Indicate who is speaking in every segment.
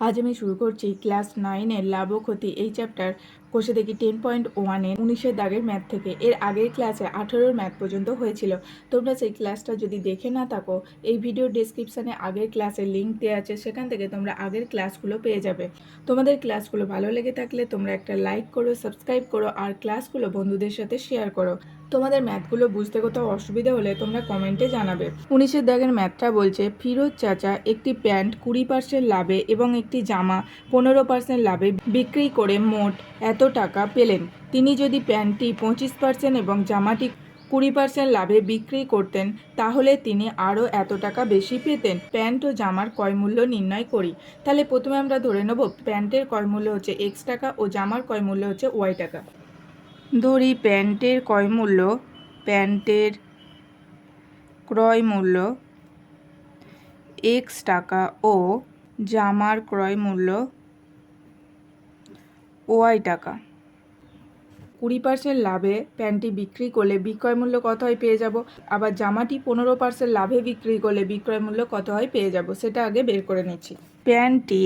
Speaker 1: আজ আমি শুরু করছি ক্লাস নাইনের লাভ ক্ষতি এই চ্যাপ্টার কোষে দেখি টেন পয়েন্ট ওয়ানে উনিশের দাগের ম্যাথ থেকে। এর আগের ক্লাসে আঠেরোর ম্যাথ পর্যন্ত হয়েছিল। তোমরা সেই ক্লাসটা যদি দেখে না থাকো, এই ভিডিও ডিসক্রিপশানে আগের ক্লাসের লিঙ্ক দেওয়া আছে। সেখান থেকে তোমরা আগের ক্লাসগুলো পেয়ে যাবে। তোমাদের ক্লাসগুলো ভালো লেগে থাকলে তোমরা একটা লাইক করো সাবস্ক্রাইব করো, আর ক্লাসগুলো বন্ধুদের সাথে শেয়ার করো। তোমাদের ম্যাথগুলো বুঝতে কোথাও অসুবিধা হলে তোমরা কমেন্টে জানাবে। উনিশের দাগের ম্যাথটা বলছে, ফিরোজ চাচা একটি প্যান্ট কুড়ি পার্সেন্ট লাভে এবং একটি জামা পনেরো পার্সেন্ট লাভে বিক্রি করে মোট এত টাকা পেলেন। তিনি যদি প্যান্টটি পঁচিশ পার্সেন্ট এবং জামাটি কুড়ি পার্সেন্ট লাভে বিক্রি করতেন, তাহলে তিনি আরও এত টাকা বেশি পেতেন। প্যান্ট ও জামার ক্রয় মূল্য নির্ণয় করি। তাহলে প্রথমে আমরা ধরে নেব, প্যান্টের ক্রয় মূল্য হচ্ছে এক্স টাকা ও জামার ক্রয় মূল্য হচ্ছে ওয়াই টাকা। ধরি প্যান্টের ক্রয় মূল্য প্যান্টের ক্রয় মূল্য এক্স টাকা ও জামার ক্রয় মূল্য ওয়াই টাকা। কুড়ি পার্সেন্ট লাভে প্যান্টটি বিক্রি করলে বিক্রয় মূল্য কত হয় পেয়ে যাব? আবার জামাটি পনেরো পার্সেন্ট লাভে বিক্রি করলে বিক্রয় মূল্য কত হয় পেয়ে যাব? সেটা আগে বের করে নিচ্ছি। প্যান্টটি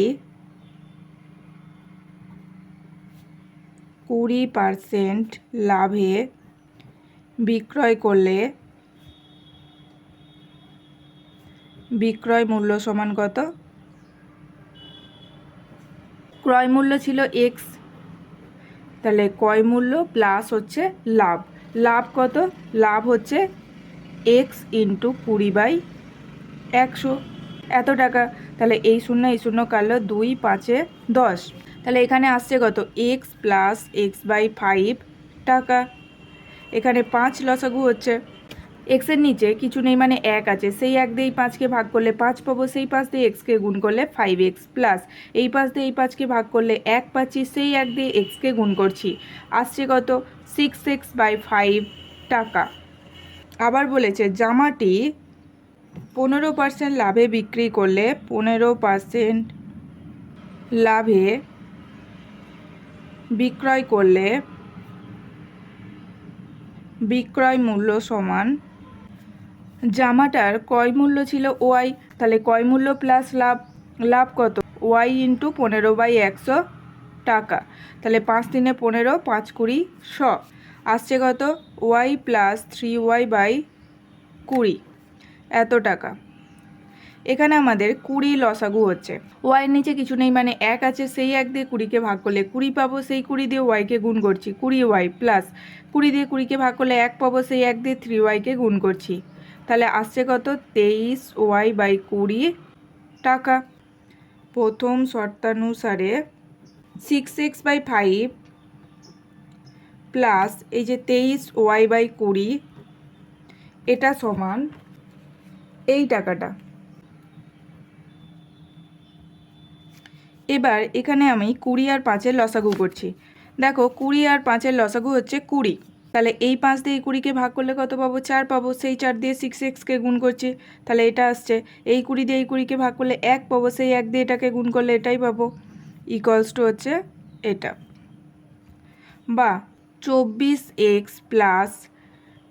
Speaker 1: কুড়ি পার্সেন্ট লাভে বিক্রয় করলে বিক্রয় মূল্য সমান কত? ক্রয় মূল্য ছিল এক্স তাহলে ক্রয় মূল্য? প্লাস হচ্ছে লাভ। লাভ কত? লাভ হচ্ছে এক্স ইন্টু কুড়ি বাই একশো। এত টাকা। তাহলে এই শূন্য এই শূন্য কাটলো দুই পাঁচে দশ। তাহলে এখানে আসছে কত? X plus x by five টাকা। এখানে পাঁচ লসাগু হচ্ছে এক্সের নিচে কিছু নেই মানে এক আছে। সেই এক দিয়ে এই পাঁচকে ভাগ করলে পাঁচ পাবো, সেই পাঁচ দিয়ে এক্সকে গুণ করলে ফাইভ এক্স প্লাস এই পাঁচ দিয়ে এই পাঁচকে ভাগ করলে এক পাচ্ছি, সেই এক দিয়ে এক্সকে গুণ করছি। আসছে কত? সিক্স এক্স বাই ফাইভ টাকা। আবার বলেছে, জামাটি পনেরো পার্সেন্ট লাভে বিক্রি করলে পনেরো পার্সেন্ট লাভে বিক্রয় করলে বিক্রয় মূল্য সমান জামাটার কয় মূল্য ছিল ওয়াই, তাহলে কয় মূল্য প্লাস লাভ লাভ কত? ওয়াই ইন্টু পনেরো বাই একশো টাকা। তাহলে পাঁচ দিনে পনেরো, পাঁচ কুড়ি, শ। আসছে কত? Y plus three y by কুড়ি। এত টাকা। এখানে আমাদের কুড়ি লসাগু হচ্ছে। ওয়াইয়ের নিচে কিছু নেই মানে এক আছে, সেই এক দিয়ে কুড়িকে ভাগ করলে কুড়ি পাবো, সেই কুড়ি দিয়ে ওয়াইকে গুণ করছি, কুড়ি ওয়াই প্লাস কুড়ি দিয়ে কুড়িকে ভাগ করলে এক পাবো, সেই এক দিয়ে থ্রি ওয়াইকে গুণ করছি। তাহলে আসছে কত? তেইশ ওয়াই বাই কুড়ি টাকা। প্রথম শর্তানুসারে six x by five plus এই যে তেইশ ওয়াই বাই কুড়ি, এটা সমান এই টাকাটা। এবার এখানে আমি কুড়ি আর পাঁচের লসাগু করছি। দেখো কুড়ি আর পাঁচের লসাগু হচ্ছে কুড়ি। তাহলে এই পাঁচ দিয়ে এই কুড়িকে ভাগ করলে কত পাবো? চার পাবো। সেই চার দিয়ে সিক্স এক্সকে গুণ করছি, তাহলে এটা আসছে। এই কুড়ি দিয়ে এই কুড়িকে ভাগ করলে এক পাবো। সেই এক দিয়ে এটাকে গুণ করলে এটাই পাবো। ইকলস টু হচ্ছে এটা। বা চব্বিশ এক্স প্লাস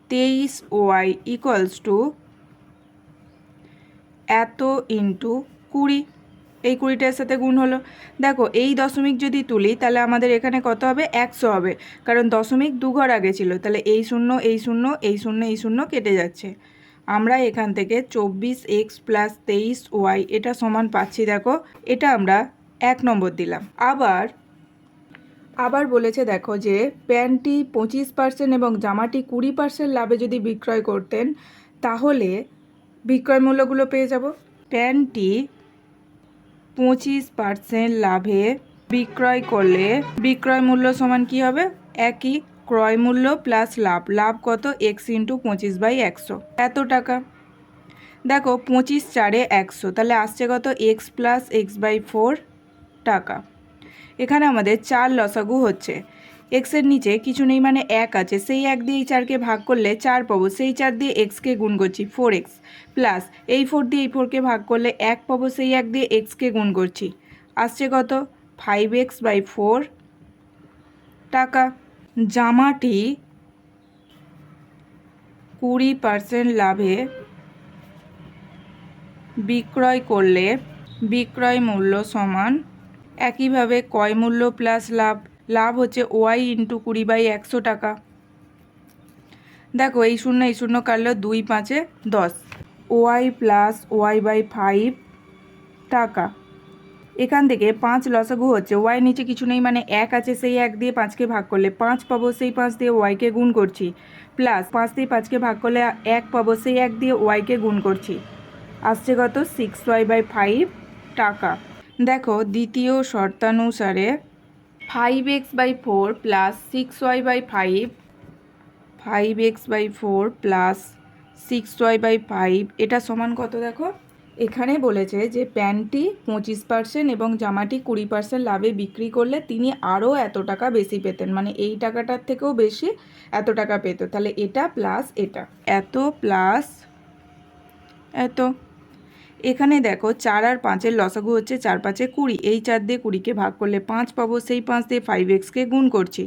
Speaker 1: তেইশ ওয়াই ইকলস টু এত ইন্টু কুড়ি। এই কুড়িটার সাথে গুণ হলো। দেখো, এই দশমিক যদি তুলি, তাহলে আমাদের এখানে কত হবে? একশো হবে। কারণ দশমিক দুঘর আগে ছিল, তাহলে এই শূন্য এই শূন্য এই শূন্য এই শূন্য কেটে যাচ্ছে। আমরা এখান থেকে চব্বিশ এক্স প্লাস তেইশ ওয়াই, এটা সমান পাচ্ছি, দেখো, এটা আমরা এক নম্বর দিলাম। আবার আবার বলেছে, দেখো, যে প্যান্টটি পঁচিশ পার্সেন্ট এবং জামাটি কুড়ি পার্সেন্ট লাভে যদি বিক্রয় করতেন, তাহলে বিক্রয় মূল্যগুলো পেয়ে যাব। প্যান্টটি পঁচিশ পার্সেন্ট লাভে বিক্রয় করলে বিক্রয় মূল্য সমান কি হবে? একই ক্রয় মূল্য প্লাস লাভ। লাভ কত? এক্স ইন্টু পঁচিশ বাই একশো। এত টাকা। দেখো, পঁচিশ চারে একশো। তাহলে আসছে কত? X plus x by four টাকা। এখানে আমাদের চার লসাগু হচ্ছে। এক্সের নিচে কিছু নেই মানে এক আছে। সেই এক দিয়ে এই চারকে ভাগ করলে চার পাবো। সেই চার দিয়ে এক্সকে গুণ করছি ফোর এক্স প্লাস এই ফোর দিয়ে এই ফোরকে ভাগ করলে এক পাবো। সেই এক দিয়ে এক্সকে গুণ করছি। আসছে কত? ফাইভ এক্স বাই ফোর টাকা। জামাটি কুড়ি পার্সেন্ট লাভে বিক্রয় করলে বিক্রয় মূল্য সমান। একইভাবে ক্রয় মূল্য প্লাস লাভ? লাভ হচ্ছে ওয়াই ইন্টু কুড়ি বাই একশো টাকা। দেখো এই শূন্য এই শূন্য কাটলো দুই পাঁচে দশ। Y plus y by five টাকা। এখান থেকে পাঁচ লসাগু হচ্ছে, ওয়াই নিচে কিছু নেই মানে এক আছে, সেই এক দিয়ে পাঁচকে ভাগ করলে পাঁচ পাবো, সেই পাঁচ দিয়ে ওয়াইকে গুণ করছি। প্লাস পাঁচ দিয়ে পাঁচকে ভাগ করলে এক পাবো, সেই এক দিয়ে ওয়াইকে গুণ করছি। আসছে কত? সিক্স ওয়াই বাই ফাইভ টাকা। দেখো, দ্বিতীয় শর্তানুসারে five x by four plus six y by five five x by four plus six y by five এটা সমান কত দেখো? এখানে বলেছে যে প্যান্টটি পঁচিশ পার্সেন্ট এবং জামাটি কুড়ি পার্সেন্ট লাভে বিক্রি করলে তিনি আরও এত টাকা বেশি পেতেন। মানে এই টাকাটার থেকেও বেশি এত টাকা পেত। তাহলে এটা প্লাস এটা। এত প্লাস এত এখানে দেখো চার আর পাঁচের লসাগু হচ্ছে চার পাঁচে কুড়ি। এই চার দিয়ে কুড়িকে ভাগ করলে পাঁচ পাবো, সেই পাঁচ দিয়ে ফাইভ এক্সকে গুণ করছি।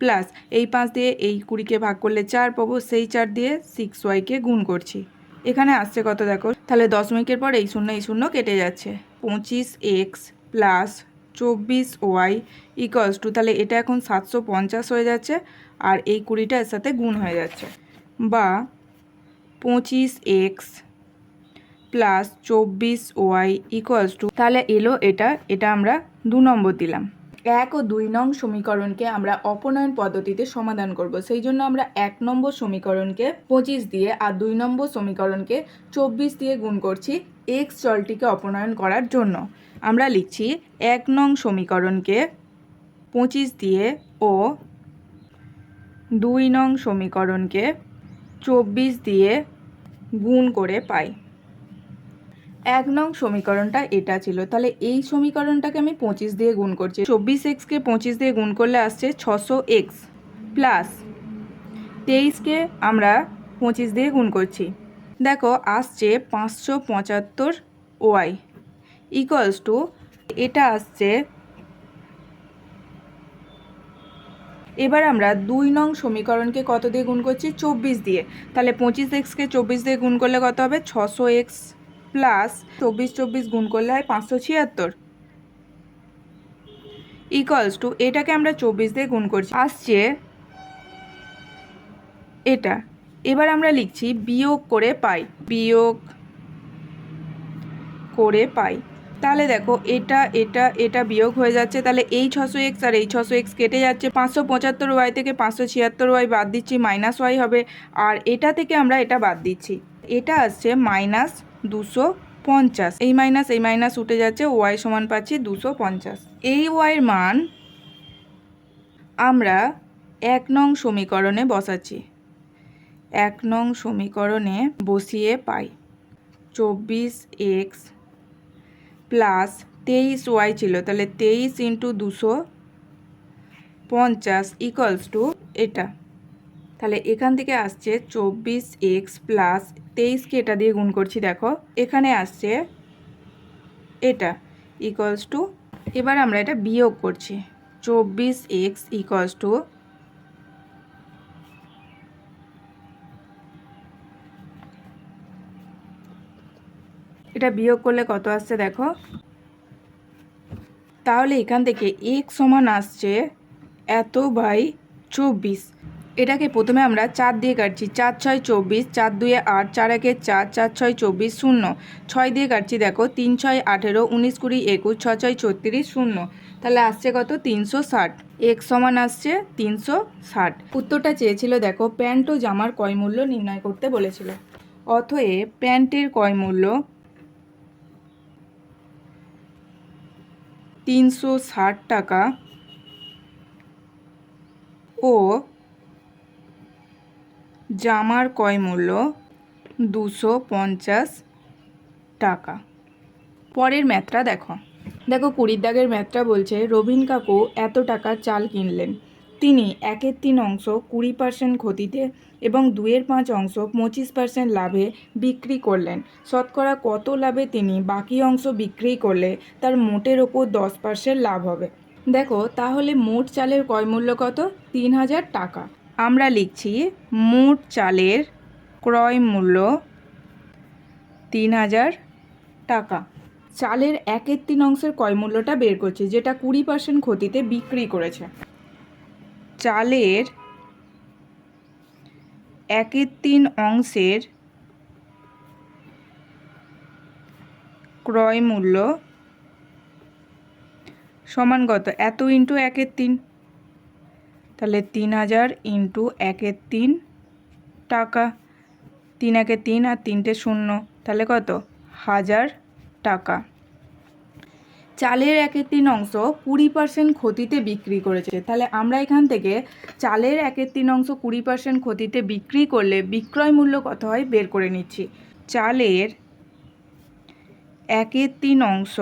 Speaker 1: প্লাস এই পাঁচ দিয়ে এই কুড়িকে ভাগ করলে চার পাবো, সেই চার দিয়ে সিক্স ওয়াইকে গুণ করছি। এখানে আসছে কত দেখো? তাহলে দশমিকের পর এই শূন্য এই শূন্য কেটে যাচ্ছে। পঁচিশ এক্স প্লাস চব্বিশ ওয়াই ইকলস টু তাহলে এটা এখন সাতশো পঞ্চাশ হয়ে যাচ্ছে আর এই কুড়িটা এর সাথে গুণ হয়ে যাচ্ছে। বা পঁচিশ এক্স প্লাস চব্বিশ ওয়াই ইকুয়ালস টু তাহলে এলো এটা এটা আমরা দু নম্বর দিলাম। এক ও দুই নং সমীকরণকে আমরা অপনয়ন পদ্ধতিতে সমাধান করব। সেই জন্য আমরা এক নম্বর সমীকরণকে পঁচিশ দিয়ে আর দুই নম্বর সমীকরণকে চব্বিশ দিয়ে গুণ করছি এক্স চলটিকে অপনয়ন করার জন্য। আমরা লিখছি এক নং সমীকরণকে পঁচিশ দিয়ে ও দুই নং সমীকরণকে চব্বিশ দিয়ে গুণ করে পাই। এক নং সমীকরণটা এটা ছিল। তাহলে এই সমীকরণটাকে আমি পঁচিশ দিয়ে গুণ করছি। চব্বিশ এক্সকে পঁচিশ দিয়ে গুণ করলে আসছে ছশো এক্স প্লাস তেইশকে আমরা পঁচিশ দিয়ে গুণ করছি। দেখো, আসছে পাঁচশো পঁচাত্তর ওয়াই ইকুয়ালস টু এটা আসছে এবার আমরা দুই নং সমীকরণকে কত দিয়ে গুণ করছি? চব্বিশ দিয়ে। তাহলে পঁচিশ এক্সকে চব্বিশ দিয়ে গুণ করলে কত হবে? ছশো এক্স প্লাস চব্বিশ চব্বিশ গুণ করলে হয় পাঁচশো ছিয়াত্তর। ইকুয়ালস টু এটাকে আমরা চব্বিশ দিয়ে গুণ করছি। আসছে এটা। এবার আমরা লিখছি বিয়োগ করে পাই। বিয়োগ করে পাই। তাহলে দেখো এটা এটা এটা বিয়োগ হয়ে যাচ্ছে। তাহলে এই ছশো এক্স আর এই ছশো এক্স কেটে যাচ্ছে। পাঁচশো পঁচাত্তর ওয়াই থেকে পাঁচশো ছিয়াত্তর ওয়াই বাদ দিচ্ছি মাইনাস ওয়াই হবে। আর এটা থেকে আমরা এটা বাদ দিচ্ছি। এটা আসছে মাইনাস দুশো পঞ্চাশ। এই মাইনাস এই মাইনাস উঠে যাচ্ছে ওয়াই সমান পাচ্ছি দুশো পঞ্চাশ। এই ওয়াইয়ের মান আমরা এক নং সমীকরণে বসাচ্ছি। এক নং সমীকরণে বসিয়ে পাই। চব্বিশ এক্স প্লাস তেইশ ওয়াই ছিল, তাহলে তেইশ ইন্টু দুশো পঞ্চাশ ইকুয়ালস টু এটা। তাহলে এখান থেকে আসছে চব্বিশ এক্স প্লাস তেইশকে এটা দিয়ে গুণ করছি, দেখো। এখানে আসছে এটা ইকুয়ালস টু এবার আমরা এটা বিয়োগ করছি। চব্বিশ এক্স ইকুয়ালস টু এটা বিয়োগ করলে কত আসছে, দেখো? তাহলে এখান থেকে এক সমান আসছে এত বাই চব্বিশ। এটাকে প্রথমে আমরা চার দিয়ে কাটছি, চার ছয় চব্বিশ, চার দুয়ে আট, চার একে চার চার ছয় চব্বিশ, শূন্য। ছয় দিয়ে কাটছি দেখো, তিন ছয় আঠেরো, উনিশ কুড়ি একুশ ছ ছয় ছত্রিশ, শূন্য। তাহলে আসছে কত? তিনশো ষাট। এক সমান আসছে তিনশো ষাট। উত্তরটা চেয়েছিল দেখো, প্যান্ট ও জামার কয় মূল্য নির্ণয় করতে বলেছিল। অথয়ে প্যান্টের কয় মূল্য তিনশো ষাট টাকা ও জামার কয় মূল্য দুশো পঞ্চাশ টাকা। পরের ম্যাথটা দেখো। দেখো কুড়ির দাগের ম্যাথটা বলছে, রবিন কাকু এত টাকার চাল কিনলেন। তিনি একের তিন অংশ কুড়ি পার্সেন্ট ক্ষতিতে এবং দুয়ের পাঁচ অংশ পঁচিশ পার্সেন্ট লাভে বিক্রি করলেন। শতকরা কত লাভে তিনি বাকি অংশ বিক্রি করলে তার মোটের ওপর দশ পার্সেন্ট লাভ হবে? দেখো, তাহলে মোট চালের ক্রয় মূল্য কত? তিন হাজার টাকা। আমরা লিখছি মোট চালের ক্রয় মূল্য তিন হাজার টাকা। চালের একের তিন অংশের ক্রয় মূল্যটা বের করছে, যেটা কুড়ি পার্সেন্ট ক্ষতিতে বিক্রি করেছে। চালের একের তিন অংশের ক্রয় মূল্য সমান কত? এত ইন্টু একের তিন। তাহলে তিন হাজার ইন্টু একের তিন টাকা। তিন একে তিন আর তিনটে শূন্য, তাহলে কত? হাজার টাকা। চালের একের তিন অংশ কুড়ি পার্সেন্ট ক্ষতিতে বিক্রি করেছে। তাহলে আমরা এখান থেকে চালের একের তিন অংশ কুড়ি পার্সেন্ট ক্ষতিতে বিক্রি করলে বিক্রয় মূল্য কত হয়? বের করে নিচ্ছি। চালের একের তিন অংশ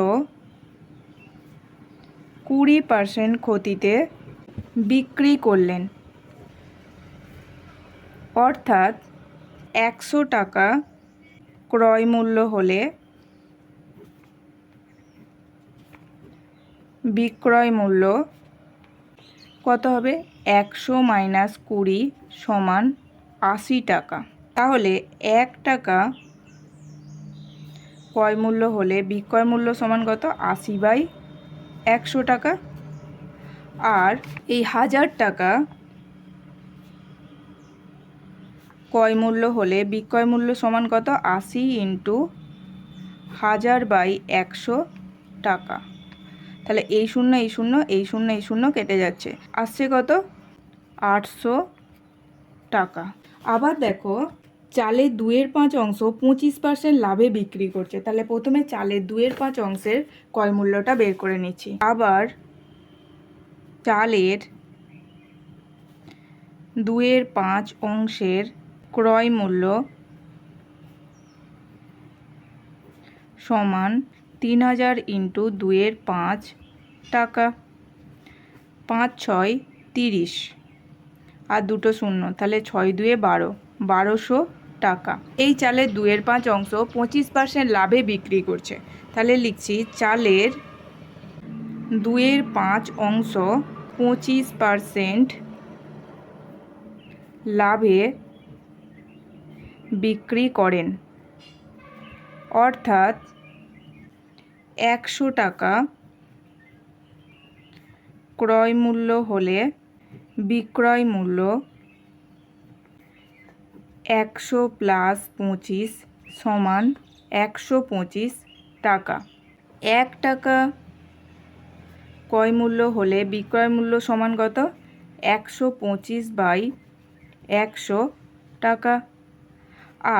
Speaker 1: কুড়ি পার্সেন্ট ক্ষতিতে বিক্রি করলেন। অর্থাৎ একশো টাকা ক্রয় মূল্য হলে বিক্রয় মূল্য কত হবে? একশো মাইনাস কুড়ি সমান আশি টাকা। তাহলে এক টাকা ক্রয় মূল্য হলে বিক্রয় মূল্য সমান কত? আশি বাই একশো টাকা। আর এই হাজার টাকা ক্রয় মূল্য হলে বিক্রয় মূল্য সমান কত? আশি ইন্টু হাজার বাই একশো টাকা। তাহলে এই শূন্য এই শূন্য এই শূন্য এই শূন্য কেটে যাচ্ছে। আসছে কত? আটশো টাকা। আবার দেখো, চালের দুয়ের পাঁচ অংশ পঁচিশ পার্সেন্ট লাভে বিক্রি করছে। তাহলে প্রথমে চালের দুয়ের পাঁচ অংশের ক্রয় মূল্যটা বের করে নিচ্ছি। আবার চালের দুয়ের পাঁচ অংশের ক্রয় মূল্য সমান তিন হাজার ইন্টু দুয়ের পাঁচ টাকা। পাঁচ ছয় তিরিশ। আর দুটো শূন্য, তাহলে ছয় দুয়ে বারো, বারোশো টাকা। এই চালের দুয়ের পাঁচ অংশ পঁচিশ পার্সেন্ট লাভে বিক্রি করছে। তাহলে লিখছি চালের দুয়ের পাঁচ অংশ পঁচিশ পার্সেন্ট লাভে বিক্রি করেন। অর্থাৎ একশো টাকা ক্রয় মূল্য হলে বিক্রয় মূল্য একশো প্লাস পঁচিশ সমান একশো পঁচিশ টাকা। এক টাকা ক্রয় মূল্য হলে বিক্রয় মূল্য সমান কত? একশো পঁচিশ বাই একশো টাকা।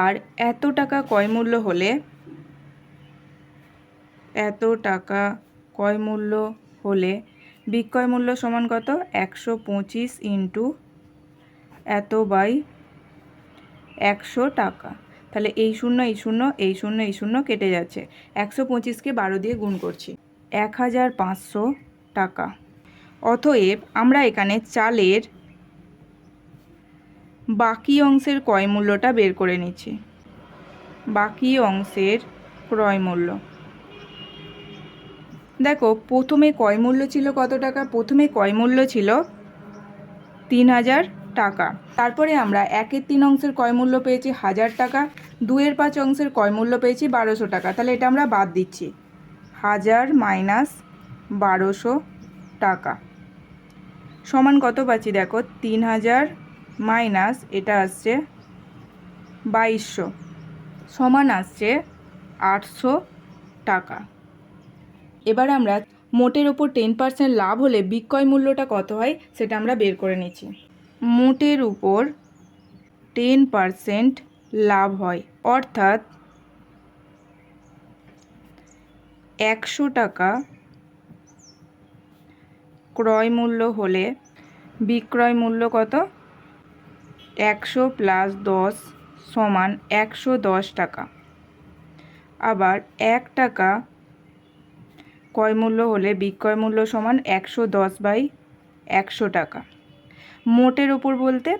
Speaker 1: আর এত টাকা ক্রয় মূল্য হলে এত টাকা ক্রয় মূল্য হলে বিক্রয় মূল্য সমান কত? একশো পঁচিশ ইন্টু এত বাই একশো টাকা। তাহলে এই শূন্য এই শূন্য এই শূন্য এই শূন্য কেটে যাচ্ছে। একশো পঁচিশকে বারো দিয়ে গুণ করছি। এক হাজার পাঁচশো টাকা। অতএব আমরা এখানে চালের বাকি অংশের ক্রয় মূল্যটা বের করে নিচ্ছি। বাকি অংশের ক্রয় মূল্য। দেখো, প্রথমে ক্রয় মূল্য ছিল কত টাকা? প্রথমে ক্রয় মূল্য ছিল তিন হাজার টাকা। তারপরে আমরা একের তিন অংশের ক্রয় মূল্য পেয়েছি হাজার টাকা, দুয়ের পাঁচ অংশের ক্রয় মূল্য পেয়েছি বারোশো টাকা। তাহলে এটা আমরা বাদ দিচ্ছি। হাজার মাইনাস বারোশো টাকা। সমান কত পাচ্ছি দেখো? তিন হাজার মাইনাস এটা আসছে বাইশশো। সমান আসছে আটশো টাকা। এবার আমরা মোটের ওপর টেন পার্সেন্ট লাভ হলে বিক্রয় মূল্যটা কত হয় সেটা আমরা বের করে নিচ্ছি। মোটের উপর টেন পার্সেন্ট লাভ হয়, অর্থাৎ একশো টাকা ক্রয় মূল্য হলে বিক্রয় মূল্য কত? একশো প্লাস দশ সমান একশো দশ টাকা। আবার এক টাকা ক্রয় মূল্য হলে বিক্রয় মূল্য সমান একশো দশ বাই একশো টাকা। মোটের ওপর বলতে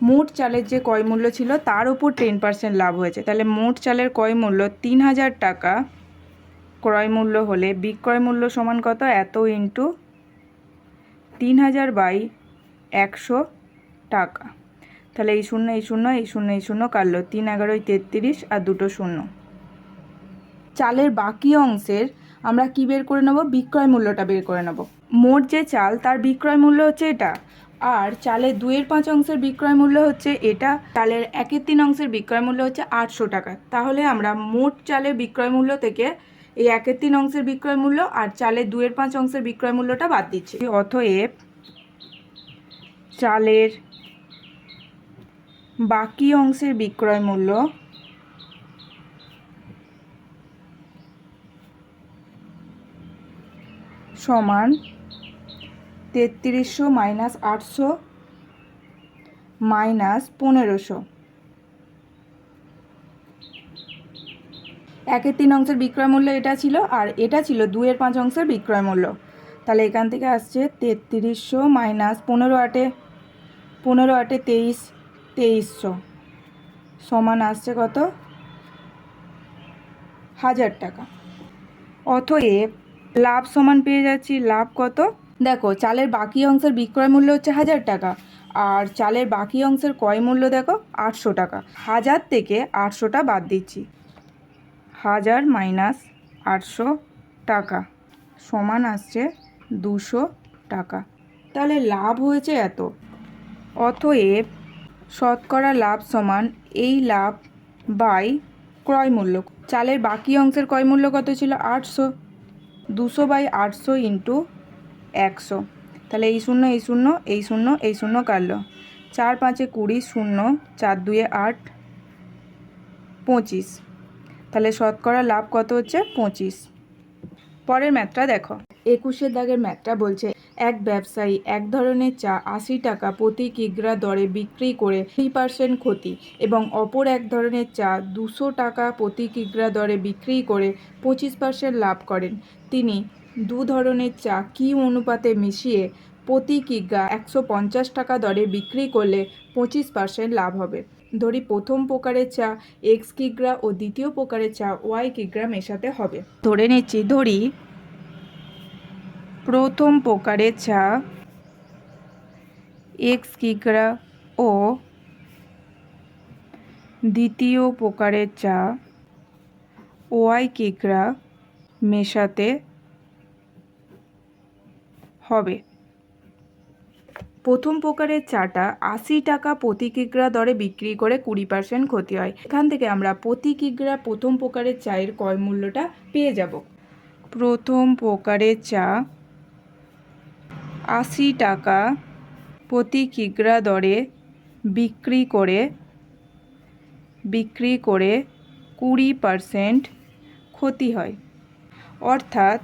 Speaker 1: মোট চালের যে ক্রয় মূল্য ছিল তার ওপর টেন পার্সেন্ট লাভ হয়েছে। তাহলে মোট চালের ক্রয় মূল্য তিন হাজার টাকা ক্রয় মূল্য হলে বিক্রয় মূল্য সমান কত? এত ইন্টু তিন হাজার বাই একশো টাকা। তাহলে এই শূন্য এই শূন্য এই শূন্য এই শূন্য কাটলো। তিন এগারোই তেত্রিশ আর দুটো শূন্য। চালের বাকি অংশের আমরা কি বের করে নেব? বিক্রয় মূল্যটা বের করে নেব। মোট যে চাল, তার বিক্রয় মূল্য হচ্ছে এটা। আর চালের দুয়ের পাঁচ অংশের বিক্রয় মূল্য হচ্ছে এটা। চালের একের তিন অংশের বিক্রয় মূল্য হচ্ছে আটশো টাকা। তাহলে আমরা মোট চালের বিক্রয় মূল্য থেকে এই একের তিন অংশের বিক্রয় মূল্য আর চালের দুয়ের পাঁচ অংশের বিক্রয় মূল্যটা বাদ দিচ্ছি। অতএব চালের বাকি অংশের বিক্রয় মূল্য সমান তেত্রিশশো মাইনাস আটশো মাইনাস পনেরোশো। একের তিন অংশের বিক্রয় মূল্য এটা ছিল আর এটা ছিল দুয়ের পাঁচ অংশের বিক্রয় মূল্য। তাহলে এখান থেকে আসছে তেত্রিশশো মাইনাস পনেরো আটে পনেরো আটে তেইশ, তেইশশো সমান আসছে কত? হাজার টাকা। অতএব লাভ সমান পেয়ে যাচ্ছি, লাভ কত? দেখো, চালের বাকি অংশের বিক্রয় মূল্য হচ্ছে হাজার টাকা আর চালের বাকি অংশের ক্রয় মূল্য দেখো আটশো টাকা। হাজার থেকে আটশোটা বাদ দিচ্ছি। হাজার মাইনাস আটশো টাকা সমান আসছে দুশো টাকা। তাহলে লাভ হয়েছে এত। অতএব শতকরা লাভ সমান এই লাভ বাই ক্রয় মূল্য। চালের বাকি অংশের ক্রয় মূল্য কত ছিল? আটশো। দুশো বাই আটশো ইন্টু একশো। তাহলে এই শূন্য এই শূন্য এই শূন্য এই শূন্য কাটলো। চার পাঁচে কুড়ি, শূন্য, চার দুয়ে আট, পঁচিশ। তাহলে শতকরা লাভ কত হচ্ছে? পঁচিশ। পরের ম্যাথটা দেখো। একুশের দাগের ম্যাথটা বলছে, এক ব্যবসায়ী এক ধরনের চা আশি টাকা প্রতি কিগ্রা দরে বিক্রি করে থ্রি পার্সেন্ট ক্ষতি এবং অপর এক ধরনের চা দুশো টাকা প্রতি কিগ্রা দরে বিক্রি করে পঁচিশ পার্সেন্ট লাভ করেন। তিনি দু ধরনের চা কী অনুপাতে মিশিয়ে প্রতি কিগ্রা একশো পঞ্চাশ টাকা দরে বিক্রি করলে পঁচিশ পার্সেন্ট লাভ হবে? ধরি প্রথম প্রকারের চা এক্স কিগ্রা ও দ্বিতীয় প্রকারের চা ওয়াই কিগ্রা মেশাতে হবে। ধরে নিচ্ছি, ধরি প্রথম প্রকারের চা এক্স কিগ্রা ও দ্বিতীয় প্রকারের চা ওয়াই কিগ্রা মেশাতে হবে। প্রথম প্রকারের চাটা আশি টাকা প্রতি কিগ্রা দরে বিক্রি করে কুড়ি পার্সেন্ট ক্ষতি হয়। এখান থেকে আমরা প্রতি কিগ্রা প্রথম প্রকারের চায়ের ক্রয় মূল্যটা পেয়ে যাব। প্রথম প্রকারের চা আশি টাকা প্রতি কিগ্রা দরে বিক্রি করে বিক্রি করে কুড়ি পার্সেন্ট ক্ষতি হয়। অর্থাৎ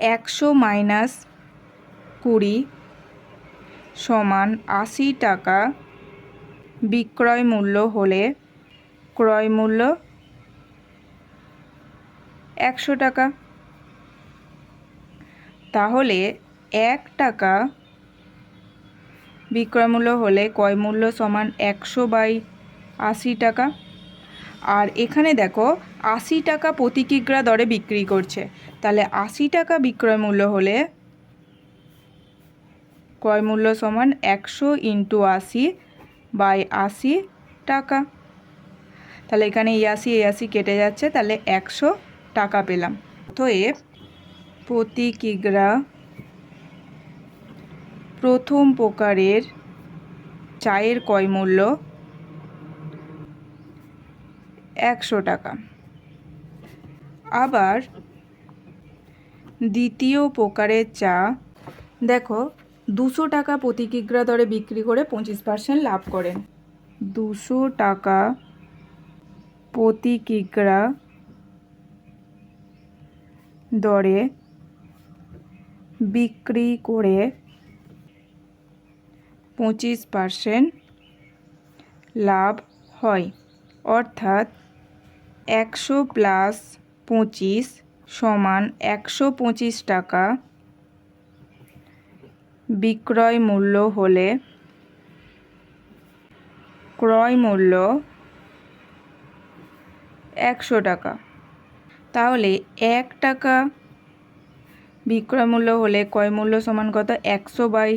Speaker 1: একশো মাইনাস কুড়ি সমান আশি টাকা বিক্রয় মূল্য হলে ক্রয় মূল্য একশো টাকা। তাহলে এক টাকা বিক্রয় মূল্য হলে ক্রয় মূল্য সমান একশো বাই আশি টাকা। আর এখানে দেখো আশি টাকা প্রতি কিগ্রা দরে বিক্রি করছে। তাহলে আশি টাকা বিক্রয় মূল্য হলে ক্রয় মূল্য সমান একশো ইন্টু আশি বাই আশি টাকা। তাহলে এখানে এই আশি এই আশি কেটে যাচ্ছে, তাহলে একশো টাকা পেলাম। অতএব প্রতি কিগ্রা প্রথম প্রকারের চায়ের ক্রয় মূল্য একশো টাকা। আবার দ্বিতীয় প্রকারের চা, দেখো, দুশো টাকা প্রতি কিগ্রা দরে বিক্রি করে পঁচিশ পার্সেন্ট লাভ করেন। দুশো টাকা প্রতি কিগ্রা দরে বিক্রি করে পঁচিশ পার্সেন্ট লাভ হয়। অর্থাৎ একশো প্লাস পঁচিশ সমান একশো পঁচিশ টাকা বিক্রয় মূল্য হলে ক্রয় মূল্য একশো টাকা। তাহলে এক টাকা বিক্রয় মূল্য হলে ক্রয় মূল্য সমান কত? একশো বাই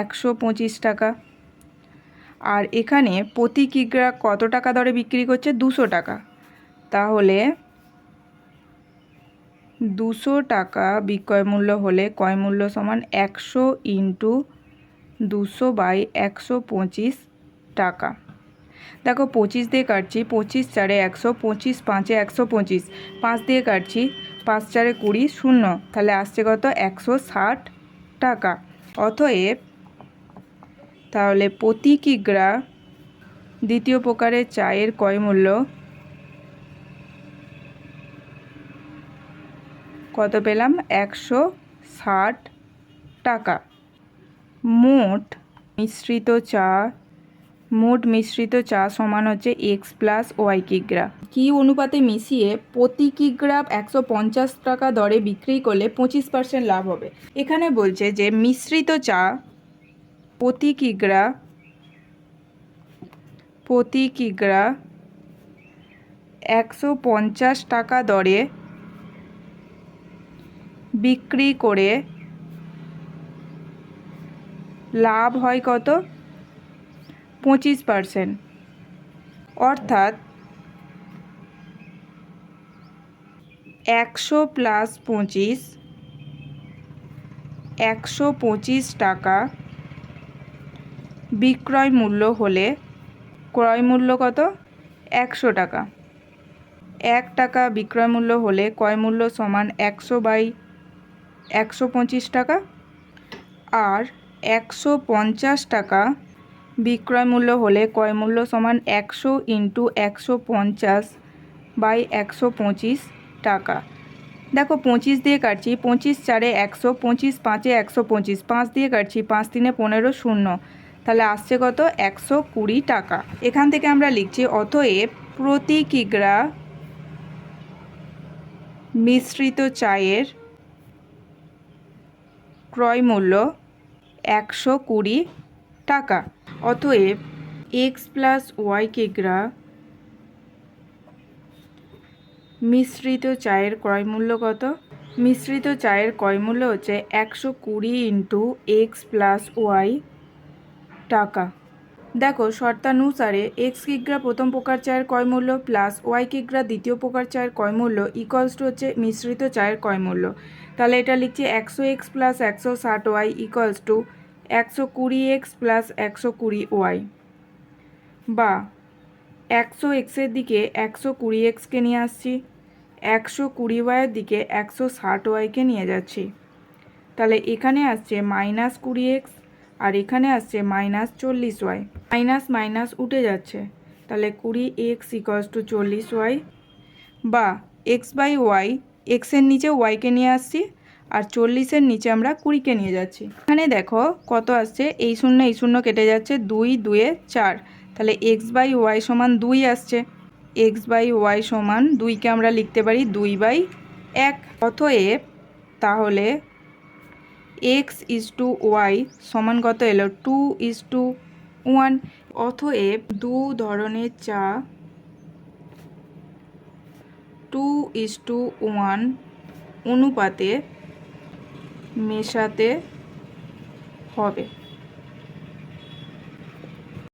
Speaker 1: একশো পঁচিশ টাকা। আর এখানে প্রতি কিগ্রা কত টাকা দরে বিক্রি করছে? দুশো টাকা। তাহলে দুশো টাকা বিক্রয় মূল্য হলে ক্রয় মূল্য সমান একশো ইন্টু দুশো বাই একশো পঁচিশ টাকা। দেখো পঁচিশ দিয়ে কাটছি, পঁচিশ চারে একশো, পঁচিশ পাঁচে একশো পঁচিশ, পাঁচ দিয়ে কাটছি, পাঁচ চারে কুড়ি শূন্য, তাহলে আসছে কত? একশো ষাট টাকা। অতএব তাহলে প্রতি কিগ্রা দ্বিতীয় প্রকারের চায়ের ক্রয় মূল্য কত পেলাম? একশো ষাট টাকা। মোট মিশ্রিত চা, মোট মিশ্রিত চা সমান হচ্ছে এক্স প্লাস ওয়াই কিগ্রা। কি অনুপাতে মিশিয়ে প্রতি কিগ্রা একশো পঞ্চাশ টাকা দরে বিক্রি করলে পঁচিশ পার্সেন্ট লাভ হবে? এখানে বলছে যে মিশ্রিত চা প্রতি কিগ্রা প্রতি কিগ্রা একশো পঞ্চাশ টাকা দরে বিক্রি করে লাভ হয় কত? পঁচিশ পার্সেন্ট অর্থাৎ একশো প্লাস পঁচিশ, একশো পঁচিশ টাকা বিক্রয় মূল্য হলে ক্রয় মূল্য কত? একশো টাকা। এক টাকা বিক্রয় মূল্য হলে ক্রয় মূল্য সমান একশো বাই একশো পঁচিশ টাকা আর একশো পঞ্চাশ টাকা বিক্রয় মূল্য হলে ক্রয় মূল্য সমান একশো ইন্টু একশো পঞ্চাশ বাই একশো পঁচিশ টাকা। দেখো পঁচিশ দিয়ে কাটছি, পঁচিশ চারে একশো, পঁচিশ পাঁচে একশো পঁচিশ, পাঁচ দিয়ে কাটছি, পাঁচ তিনে পনেরো শূন্য। তাহলে আসছে কত? একশো কুড়ি টাকা। এখান থেকে আমরা লিখছি, অতএব প্রতি কিগ্রা মিশ্রিত চায়ের ক্রয় মূল্য একশো কুড়ি টাকা। অতএব এক্স প্লাস ওয়াই কিগ্রা মিশ্রিত চায়ের ক্রয় মূল্য কত? মিশ্রিত চায়ের ক্রয় মূল্য হচ্ছে একশো কুড়ি ইন্টু এক্স প্লাস ওয়াই টাকা। দেখো শর্তানুসারে এক্স কিগ্রা প্রথম প্রকার চায়ের ক্রয় মূল্য প্লাস ওয়াই কিগ্রা দ্বিতীয় প্রকার চায়ের ক্রয় মূল্য ইকলস টু হচ্ছে মিশ্রিত চায়ের ক্রয় মূল্য। তাহলে এটা লিখছি একশো এক্স প্লাস একশো ষাট ওয়াই ইকলস টু একশো কুড়ি এক্স প্লাস একশো কুড়ি ওয়াই। বা, একশো এক্সের দিকে একশো কুড়ি এক্সকে নিয়ে আসছি, একশো কুড়ি ওয়াইয়ের দিকে একশো ষাট ওয়াইকে নিয়ে যাচ্ছি। তাহলে এখানে আসছে মাইনাস কুড়ি এক্স আর এখানে আসছে মাইনাস চল্লিশ ওয়াই। মাইনাস মাইনাস উঠে যাচ্ছে। তাহলে কুড়ি এক্স ইকস টু চল্লিশ ওয়াই। বা, এক্স বাই ওয়াই এক্সের নিচে ওয়াইকে নিয়ে আসছি আর চল্লিশের নিচে আমরা কুড়িকে নিয়ে যাচ্ছি। এখানে দেখো কত আসছে? এই শূন্য এই শূন্য কেটে যাচ্ছে দুই, দুয়ে চার। তাহলে এক্স বাই ওয়াই সমান দুই আসছে। এক্স বাই ওয়াই সমান দুইকে আমরা লিখতে পারি দুই বাই এক। অতএব তাহলে এক্স ইজ টু ওয়াই সমান কত এলো? Two is to one. অতএব দু ধরনের চা টু ইস টু ওয়ান অনুপাতে মেশাতে হবে।